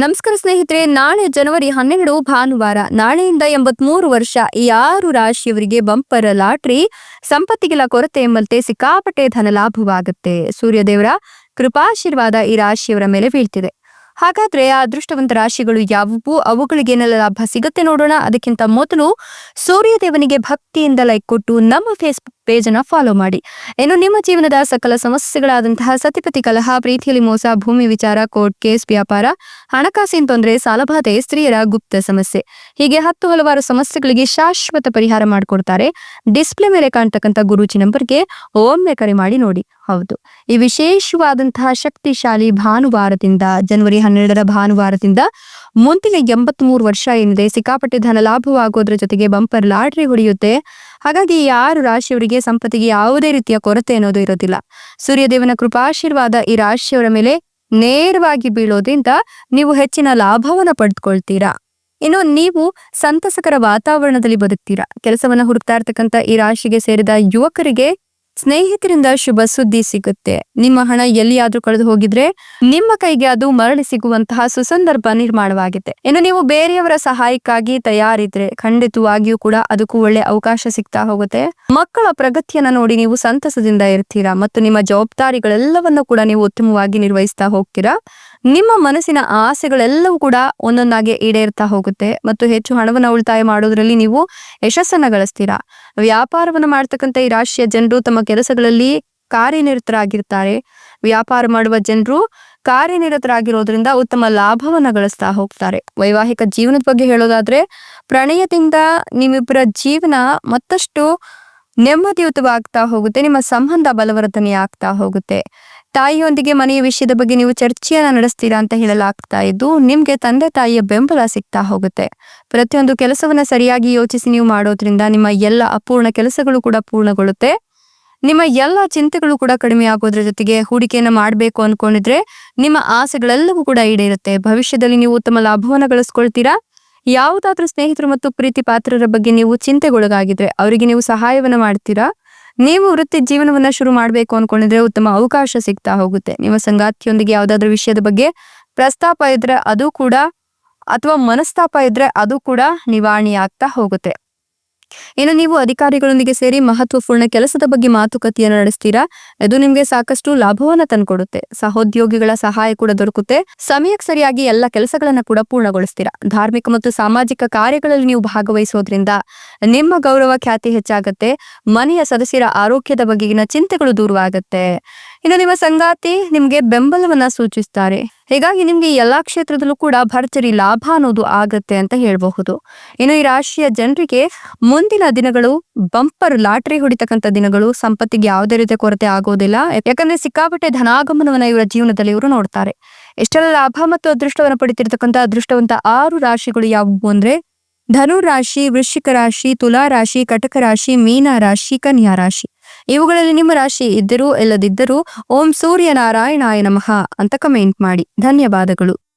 ನಮಸ್ಕಾರ ಸ್ನೇಹಿತರೆ, ನಾಳೆ ಜನವರಿ ಹನ್ನೆರಡು ಭಾನುವಾರ, ನಾಳೆಯಿಂದ ಎಂಬತ್ಮೂರು ವರ್ಷ ಈ ಆರು ರಾಶಿಯವರಿಗೆ ಬಂಪರ್ ಲಾಟ್ರಿ, ಸಂಪತ್ತಿಗೆಲ್ಲ ಕೊರತೆ ಎಂಬಂತೆ ಸಿಕ್ಕಾಪಟ್ಟೆ ಧನ ಲಾಭವಾಗುತ್ತೆ. ಸೂರ್ಯದೇವರ ಕೃಪಾಶೀರ್ವಾದ ಈ ರಾಶಿಯವರ ಮೇಲೆ ಬೀಳ್ತಿದೆ. ಹಾಗಾದ್ರೆ ಆ ಅದೃಷ್ಟವಂತ ರಾಶಿಗಳು ಯಾವುವು? ಅವುಗಳಿಗೇನೆಲ್ಲ ಲಾಭ ಸಿಗುತ್ತೆ ನೋಡೋಣ. ಅದಕ್ಕಿಂತ ಮೊದಲು ಸೂರ್ಯದೇವನಿಗೆ ಭಕ್ತಿಯಿಂದ ಲೈಕ್ ಕೊಟ್ಟು ನಮ್ಮ ಫೇಸ್ಬುಕ್ ಪೇಜ್ ಅನ್ನ ಫಾಲೋ ಮಾಡಿ. ಇನ್ನು ನಿಮ್ಮ ಜೀವನದ ಸಕಲ ಸಮಸ್ಯೆಗಳಾದಂತಹ ಸತಿಪತಿ ಕಲಹ, ಪ್ರೀತಿಯಲ್ಲಿ ಮೋಸ, ಭೂಮಿ ವಿಚಾರ, ಕೋರ್ಟ್ ಕೇಸ್, ವ್ಯಾಪಾರ, ಹಣಕಾಸಿನ ತೊಂದರೆ ಸಾಲಬಾಧೆ ಸ್ತ್ರೀಯರ ಗುಪ್ತ ಸಮಸ್ಯೆ. ಹೀಗೆ ಹತ್ತು ಹಲವಾರು ಸಮಸ್ಯೆಗಳಿಗೆ ಶಾಶ್ವತ ಪರಿಹಾರ ಮಾಡಿಕೊಡ್ತಾರೆ. ಡಿಸ್ಪ್ಲೇ ಮೇಲೆ ಕಾಣ್ತಕ್ಕಂಥ ಗುರುಜಿ ನಂಬರ್ಗೆ ಒಮ್ಮೆ ಕರೆ ಮಾಡಿ ನೋಡಿ. ಹೌದು. ಈ ವಿಶೇಷವಾದಂತಹ ಶಕ್ತಿಶಾಲಿ ಭಾನುವಾರದಿಂದ, ಜನವರಿ ಹನ್ನೆರಡರ ಭಾನುವಾರದಿಂದ ಮುಂದಿನ ಎಂಬತ್ ಮೂರು ವರ್ಷ ಏನಿದೆ, ಸಿಕ್ಕಾಪಟ್ಟೆ ಧನ ಲಾಭವಾಗೋದ್ರ ಜೊತೆಗೆ ಬಂಪರ್ ಲಾಟ್ರಿ ಹೊಡೆಯುತ್ತೆ. ಹಾಗಾಗಿ ಈ ಆರು ರಾಶಿಯವರಿಗೆ ಸಂಪತ್ತಿಗೆ ಯಾವುದೇ ರೀತಿಯ ಕೊರತೆ ಅನ್ನೋದು ಇರೋದಿಲ್ಲ. ಸೂರ್ಯದೇವನ ಕೃಪಾಶೀರ್ವಾದ ಈ ರಾಶಿಯವರ ಮೇಲೆ ನೇರವಾಗಿ ಬೀಳೋದ್ರಿಂದ ನೀವು ಹೆಚ್ಚಿನ ಲಾಭವನ್ನ ಪಡೆದುಕೊಳ್ತೀರಾ. ಇನ್ನು ನೀವು ಸಂತಸಕರ ವಾತಾವರಣದಲ್ಲಿ ಬದುಕ್ತೀರಾ. ಕೆಲಸವನ್ನ ಹುಡುಕ್ತಾ ಇರ್ತಕ್ಕಂಥ ಈ ರಾಶಿಗೆ ಸೇರಿದ ಯುವಕರಿಗೆ ಸ್ನೇಹಿತರಿಂದ ಶುಭ ಸುದ್ದಿ ಸಿಗುತ್ತೆ. ನಿಮ್ಮ ಹಣ ಎಲ್ಲಿಯಾದ್ರೂ ಕಳೆದು ಹೋಗಿದ್ರೆ ನಿಮ್ಮ ಕೈಗೆ ಅದು ಮರಳಿ ಸಿಗುವಂತಹ ಸುಸಂದರ್ಭ ನಿರ್ಮಾಣವಾಗಿದೆ ಇನ್ನು ನೀವು ಬೇರೆಯವರ ಸಹಾಯಕ್ಕಾಗಿ ತಯಾರಿದ್ರೆ ಖಂಡಿತವಾಗಿಯೂ ಕೂಡ ಅದಕ್ಕೂ ಒಳ್ಳೆ ಅವಕಾಶ ಸಿಗ್ತಾ ಹೋಗುತ್ತೆ. ಮಕ್ಕಳ ಪ್ರಗತಿಯನ್ನ ನೋಡಿ ನೀವು ಸಂತಸದಿಂದ ಇರ್ತೀರಾ ಮತ್ತು ನಿಮ್ಮ ಜವಾಬ್ದಾರಿಗಳೆಲ್ಲವನ್ನು ಕೂಡ ನೀವು ಉತ್ತಮವಾಗಿ ನಿರ್ವಹಿಸ್ತಾ ಹೋಗ್ತೀರಾ? ನಿಮ್ಮ ಮನಸ್ಸಿನ ಆಸೆಗಳೆಲ್ಲವೂ ಕೂಡ ಒಂದೊಂದಾಗಿ ಈಡೇರ್ತಾ ಹೋಗುತ್ತೆ ಮತ್ತು ಹೆಚ್ಚು ಹಣವನ್ನು ಉಳಿತಾಯ ಮಾಡೋದ್ರಲ್ಲಿ ನೀವು ಯಶಸ್ಸನ್ನ ಗಳಿಸ್ತೀರಾ? ವ್ಯಾಪಾರವನ್ನು ಮಾಡ್ತಕ್ಕಂಥ ಈ ರಾಶಿಯ ಜನರು ತಮ್ಮ ಕೆಲಸಗಳಲ್ಲಿ ಕಾರ್ಯನಿರತರಾಗಿರ್ತಾರೆ. ವ್ಯಾಪಾರ ಮಾಡುವ ಜನರು ಕಾರ್ಯನಿರತರಾಗಿರೋದ್ರಿಂದ ಉತ್ತಮ ಲಾಭವನ್ನ ಗಳಿಸ್ತಾ ಹೋಗ್ತಾರೆ. ವೈವಾಹಿಕ ಜೀವನದ ಬಗ್ಗೆ ಹೇಳೋದಾದ್ರೆ, ಪ್ರಣಯದಿಂದ ನಿಮ್ಮಿಬ್ಬರ ಜೀವನ ಮತ್ತಷ್ಟು ನೆಮ್ಮದಿಯುತವಾಗ್ತಾ ಹೋಗುತ್ತೆ, ನಿಮ್ಮ ಸಂಬಂಧ ಬಲವರ್ಧನೆ ಆಗ್ತಾ ಹೋಗುತ್ತೆ. ತಾಯಿಯೊಂದಿಗೆ ಮನೆಯ ವಿಷಯದ ಬಗ್ಗೆ ನೀವು ಚರ್ಚೆಯನ್ನ ನಡೆಸ್ತೀರಾ ಅಂತ ಹೇಳಲಾಗ್ತಾ ಇದ್ದು, ನಿಮ್ಗೆ ತಂದೆ ತಾಯಿಯ ಬೆಂಬಲ ಸಿಗ್ತಾ ಹೋಗುತ್ತೆ. ಪ್ರತಿಯೊಂದು ಕೆಲಸವನ್ನ ಸರಿಯಾಗಿ ಯೋಚಿಸಿ ನೀವು ಮಾಡೋದ್ರಿಂದ ನಿಮ್ಮ ಎಲ್ಲ ಅಪೂರ್ಣ ಕೆಲಸಗಳು ಕೂಡ ಪೂರ್ಣಗೊಳ್ಳುತ್ತೆ. ನಿಮ್ಮ ಎಲ್ಲ ಚಿಂತೆಗಳು ಕೂಡ ಕಡಿಮೆ ಆಗೋದ್ರ ಜೊತೆಗೆ ಹೂಡಿಕೆಯನ್ನ ಮಾಡಬೇಕು ಅನ್ಕೊಂಡಿದ್ರೆ ನಿಮ್ಮ ಆಸೆಗಳೆಲ್ಲವೂ ಕೂಡ ಈಡೇರುತ್ತೆ. ಭವಿಷ್ಯದಲ್ಲಿ ನೀವು ಉತ್ತಮ ಲಾಭವನ್ನ ಗಳಿಸ್ಕೊಳ್ತೀರಾ? ಯಾವುದಾದ್ರೂ ಸ್ನೇಹಿತರು ಮತ್ತು ಪ್ರೀತಿ ಪಾತ್ರರ ಬಗ್ಗೆ ನೀವು ಚಿಂತೆಗೊಳಗಾಗಿದ್ರೆ ಅವರಿಗೆ ನೀವು ಸಹಾಯವನ್ನ ಮಾಡ್ತೀರಾ? ನೀವು ವೃತ್ತಿ ಜೀವನವನ್ನ ಶುರು ಮಾಡಬೇಕು ಅನ್ಕೊಂಡಿದ್ರೆ ಉತ್ತಮ ಅವಕಾಶ ಸಿಗ್ತಾ ಹೋಗುತ್ತೆ. ನಿಮ್ಮ ಸಂಗಾತಿಯೊಂದಿಗೆ ಯಾವುದಾದ್ರೂ ವಿಷಯದ ಬಗ್ಗೆ ಪ್ರಸ್ತಾಪ ಇದ್ರೆ ಅದು ಕೂಡ ಅಥವಾ ಮನಸ್ತಾಪ ಇದ್ರೆ ಅದು ಕೂಡ ನಿವಾರಣೆ ಆಗ್ತಾ ಹೋಗುತ್ತೆ. ಇನ್ನು ನೀವು ಅಧಿಕಾರಿಗಳೊಂದಿಗೆ ಸೇರಿ ಮಹತ್ವಪೂರ್ಣ ಕೆಲಸದ ಬಗ್ಗೆ ಮಾತುಕತೆಯನ್ನು ನಡೆಸ್ತೀರಾ? ಇದು ನಿಮ್ಗೆ ಸಾಕಷ್ಟು ಲಾಭವನ್ನ ತಂದ್ಕೊಡುತ್ತೆ. ಸಹೋದ್ಯೋಗಿಗಳ ಸಹಾಯ ಕೂಡ ದೊರಕುತ್ತೆ. ಸಮಯಕ್ಕೆ ಸರಿಯಾಗಿ ಎಲ್ಲ ಕೆಲಸಗಳನ್ನ ಕೂಡ ಪೂರ್ಣಗೊಳಿಸ್ತೀರಾ? ಧಾರ್ಮಿಕ ಮತ್ತು ಸಾಮಾಜಿಕ ಕಾರ್ಯಗಳಲ್ಲಿ ನೀವು ಭಾಗವಹಿಸೋದ್ರಿಂದ ನಿಮ್ಮ ಗೌರವ ಖ್ಯಾತಿ ಹೆಚ್ಚಾಗತ್ತೆ. ಮನೆಯ ಸದಸ್ಯರ ಆರೋಗ್ಯದ ಬಗೆಗಿನ ಚಿಂತೆಗಳು ದೂರವಾಗತ್ತೆ. ಇನ್ನು ನಿಮ್ಮ ಸಂಗಾತಿ ನಿಮ್ಗೆ ಬೆಂಬಲವನ್ನ ಸೂಚಿಸ್ತಾರೆ. ಹೀಗಾಗಿ ನಿಮ್ಗೆ ಎಲ್ಲಾ ಕ್ಷೇತ್ರದಲ್ಲೂ ಕೂಡ ಭರ್ಜರಿ ಲಾಭ ಅನ್ನೋದು ಆಗತ್ತೆ ಅಂತ ಹೇಳಬಹುದು. ಇನ್ನು ಈ ರಾಶಿಯ ಜನರಿಗೆ ಮುಂದಿನ ದಿನಗಳು ಬಂಪರ್ ಲಾಟ್ರಿ ಹೊಡಿತಕ್ಕಂತ ದಿನಗಳು ಸಂಪತ್ತಿಗೆ ಯಾವುದೇ ರೀತಿಯ ಕೊರತೆ ಆಗೋದಿಲ್ಲ. ಯಾಕಂದ್ರೆ ಸಿಕ್ಕಾಪಟ್ಟೆ ಧನಾಗಮನವನ್ನ ಇವರ ಜೀವನದಲ್ಲಿ ಇವರು ನೋಡ್ತಾರೆ. ಎಷ್ಟೆಲ್ಲ ಲಾಭ ಮತ್ತು ಅದೃಷ್ಟವನ್ನ ಪಡಿತಿರ್ತಕ್ಕಂಥ ಅದೃಷ್ಟವಂತ ಆರು ರಾಶಿಗಳು ಯಾವುವು ಅಂದ್ರೆ ಧನು ರಾಶಿ, ವೃಶ್ಚಿಕ ರಾಶಿ, ತುಲಾ ರಾಶಿ, ಕಟಕ ರಾಶಿ, ಮೀನ ರಾಶಿ, ಕನ್ಯಾ ರಾಶಿ. ಇವುಗಳಲ್ಲಿ ನಿಮ್ಮ ರಾಶಿ ಇದ್ದರೂ ಇಲ್ಲದಿದ್ದರೂ ಓಂ ಸೂರ್ಯನಾರಾಯಣಾಯ ನಮಃ ಅಂತ ಕಮೆಂಟ್ ಮಾಡಿ. ಧನ್ಯವಾದಗಳು.